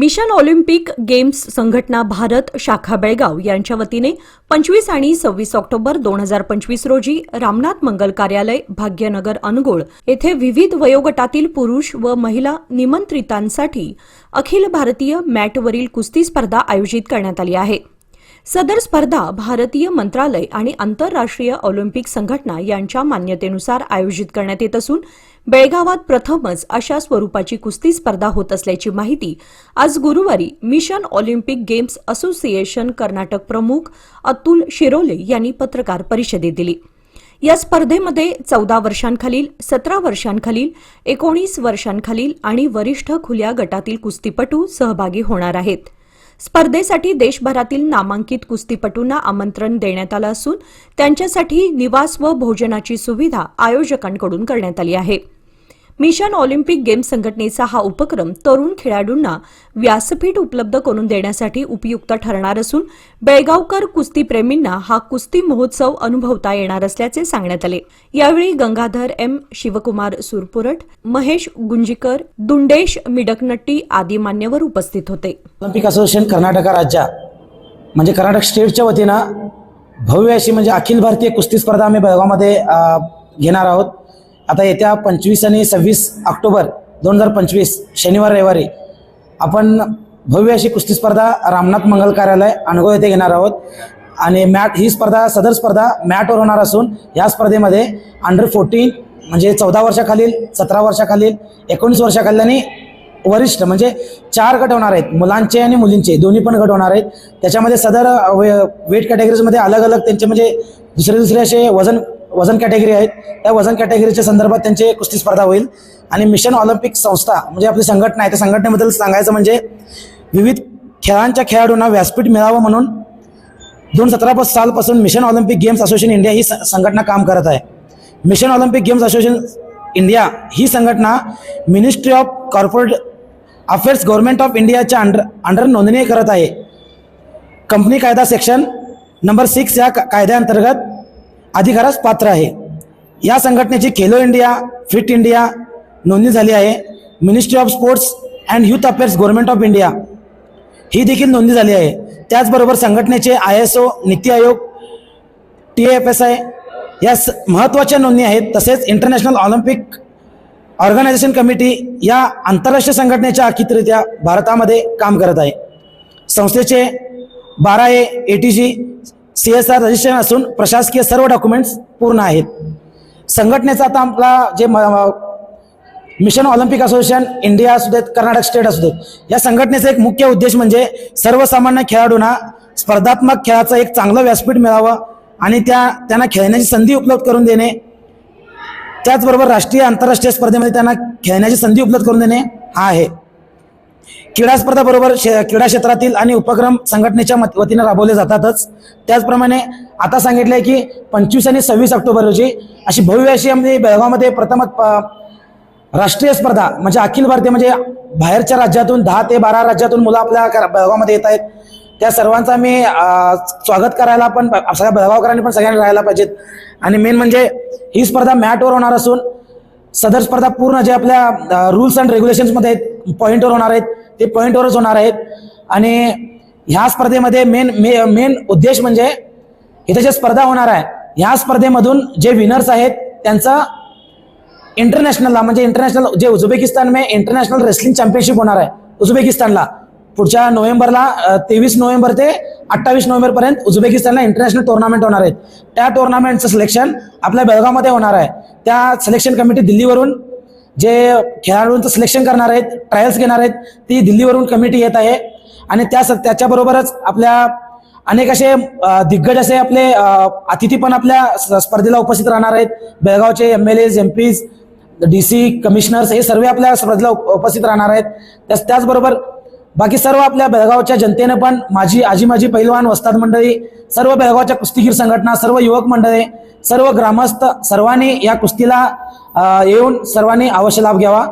Mission Olympic games संघटना भारत शाखा बेळगाव यांच्या वतीने पंचवीस आणि सव्वीस ऑक्टोबर दोन हजार पंचवीस रोजी रामनाथ मंगल कार्यालय भाग्यनगर अनगोळ येथे विविध वयोगटातील पुरुष व महिला निमंत्रितांसाठी अखिल भारतीय मॅटवरील कुस्ती स्पर्धा आयोजित करण्यात आली आहे. सदर स्पर्धा भारतीय मंत्रालय आणि आंतरराष्ट्रीय ऑलिम्पिक संघटना यांच्या मान्यतेनुसार आयोजित करण्यात येत असून बेळगावात प्रथमच अशा स्वरूपाची कुस्ती स्पर्धा होत असल्याची माहिती आज गुरुवारी Mission Olympic Games Association Karnataka प्रमुख अतुल शिरोले यांनी पत्रकार परिषदेत दिली. या स्पर्धेमध्ये चौदा वर्षांखालील सतरा वर्षांखालील एकोणीस वर्षांखालील आणि वरिष्ठ खुल्या गटातील कुस्तीपटू सहभागी होणार आहेत. स्पर्धेसाठी देशभरातील नामांकित कुस्तीपटूंना आमंत्रण देण्यात आलं असून त्यांच्यासाठी निवास व भोजनाची सुविधा आयोजकांकडून करण्यात आली आहे. मिशन ऑलिम्पिक गेम्स संघटनेचा हा उपक्रम तरुण खेळाडूंना व्यासपीठ उपलब्ध करून देण्यासाठी उपयुक्त ठरणार असून बेळगावकर कुस्तीप्रेमींना हा कुस्ती महोत्सव अनुभवता येणार असल्याचे सांगण्यात आले. यावेळी गंगाधर एम. शिवकुमार सुरपुरट महेश गुंजीकर दुंडेश मिडकनट्टी आदी मान्यवर उपस्थित होते. ऑलिम्पिक असोसिएशन कर्नाटक राज्या म्हणजे कर्नाटक स्टेटच्या वतीनं भव्य अशी म्हणजे अखिल भारतीय कुस्ती स्पर्धा आम्ही बेळगावमध्ये घेणार आहोत. आता येत्या पंचवीस आणि सव्वीस ऑक्टोबर दोन हजार पंचवीस शनिवार रविवारी आपण भव्य अशी कुस्ती स्पर्धा रामनाथ मंगल कार्यालय अणगो येथे घेणार आहोत. आणि मॅट ही स्पर्धा सदर स्पर्धा मॅटवर होणार असून या स्पर्धेमध्ये अंडर फोर्टीन म्हणजे चौदा वर्षाखालील सतरा वर्षाखालील एकोणीस वर्षाखालील आणि वरिष्ठ म्हणजे चार गट होणार आहेत. मुलांचे आणि मुलींचे दोन्ही पण गट होणार आहेत. त्याच्यामध्ये सदर वे- वेट कॅटेगरीजमध्ये अलग अलग त्यांचे म्हणजे दुसरे दुसरे असे वजन वजन कॅटेगरी आहेत. त्या वजन कॅटेगरीच्या संदर्भात त्यांचे कुस्ती स्पर्धा होईल. आणि मिशन ऑलिम्पिक संस्था म्हणजे आपली संघटना आहे त्या संघटनेबद्दल सांगायचं म्हणजे विविध खेळांच्या खेळाडूंना व्यासपीठ मिळावं म्हणून दोन सतरा सालपासून Mission Olympic Games Association India ही संघटना काम करत आहे. Mission Olympic Games Association India ही संघटना Ministry of Corporate Affairs Government of इंडियाच्या अंडर अंडर नोंदणी करत आहे. कंपनी कायदा सेक्शन नंबर सिक्स या का- कायद्याअंतर्गत अधिकारास पात्र आहे. या संघटनेची खेलो इंडिया फिट इंडिया नोंदणी झाली आहे. Ministry of Sports and Youth Affairs Government of India ही देखील नोंदणी झाली आहे. त्याचबरोबर संघटनेचे I S O NITI Aayog T F S I या स महत्त्वाच्या नोंदणी आहेत. तसेच इंटरनॅशनल ऑलिम्पिक ऑर्गनायझेशन कमिटी या आंतरराष्ट्रीय संघटनेच्या अखितरित्या भारतामध्ये काम करत आहे. संस्थेचे बारा A eighty G C S R registration असून प्रशासकीय सर्व डॉक्युमेंट्स पूर्ण आहेत. संघटनेचा आता आपला जे म- मिशन ऑलिम्पिक असोसिएशन इंडिया असू देत कर्नाटक स्टेट असू देत या संघटनेचा एक मुख्य उद्देश म्हणजे सर्वसामान्य खेळाडूंना स्पर्धात्मक खेळाचं एक चांगलं व्यासपीठ मिळावं आणि त्या त्यांना खेळण्याची संधी उपलब्ध करून देणे. त्याचबरोबर राष्ट्रीय आंतरराष्ट्रीय स्पर्धेमध्ये त्यांना खेळण्याची संधी उपलब्ध करून देणे हा आहे. क्रीडा स्पर्धाबरोबर बरोबर क्रीडा क्षेत्रातील आणि उपक्रम संघटनेच्या मत- वतीनं राबवले जातातच. त्याचप्रमाणे आता सांगितलं आहे की पंचवीस आणि सव्वीस ऑक्टोबर रोजी अशी भव्य अशी आम्ही बेळगावमध्ये प्रथमच राष्ट्रीय स्पर्धा म्हणजे अखिल भारतीय म्हणजे बाहेरच्या राज्यातून दहा ते बारा राज्यातून मुलं आपल्या बेळगावमध्ये येत आहेत. त्या सर्वांचा मी स्वागत करायला पण सगळ्या बेळगावकरांनी पण सगळ्यांनी राहायला पाहिजेत. आणि मेन म्हणजे ही स्पर्धा मॅटवर होणार असून सदर स्पर्धा पूर्ण जे आपल्या रूल्स अँड रेग्युलेशन्समध्ये आहेत पॉईंटवर होणार आहेत. ते पॉईंटवरच होणार आहेत. आणि ह्या स्पर्धेमध्ये मेन मे मेन उद्देश म्हणजे इथे जे स्पर्धा होणार आहे ह्या स्पर्धेमधून जे विनर्स आहेत त्यांचं इंटरनॅशनलला म्हणजे इंटरनॅशनल जे उझबेकिस्तान मे इंटरनॅशनल रेसलिंग चॅम्पियनशिप होणार आहे उझबेकिस्तानला. पुढच्या नोव्हेंबरला तेवीस नोव्हेंबर ते अठ्ठावीस नोव्हेंबरपर्यंत उझबेकिस्तानला इंटरनॅशनल टुर्नामेंट होणार आहेत त्या टुर्नामेंटचं सिलेक्शन आपल्या बेळगावमध्ये होणार आहे. त्या सिलेक्शन कमिटी दिल्लीवरून जे खेळाडूंचं सिलेक्शन करणार आहेत ट्रायल्स घेणार आहेत ती दिल्लीवरून कमिटी येत आहे. आणि त्या त्याच्याबरोबरच आपल्या अनेक असे दिग्गज असे आपले अतिथी पण आपल्या स्पर्धेला उपस्थित राहणार आहेत. बेळगावचे M L As M Ps D C commissioners हे सर्व आपल्या स्पर्धेला उपस्थित राहणार आहेत. त्याच त्याचबरोबर बाकी सर्व आपल्या बेळगावच्या जनतेनं पण माझी आजी माझी पहिलवान वस्ताद मंडळी सर्व बेळगावच्या कुस्तीगीर संघटना सर्व युवक मंडळी सर्व ग्रामस्थ सर्वांनी या कुस्तीला येऊन सर्वांनी अवश्य लाभ घ्यावा.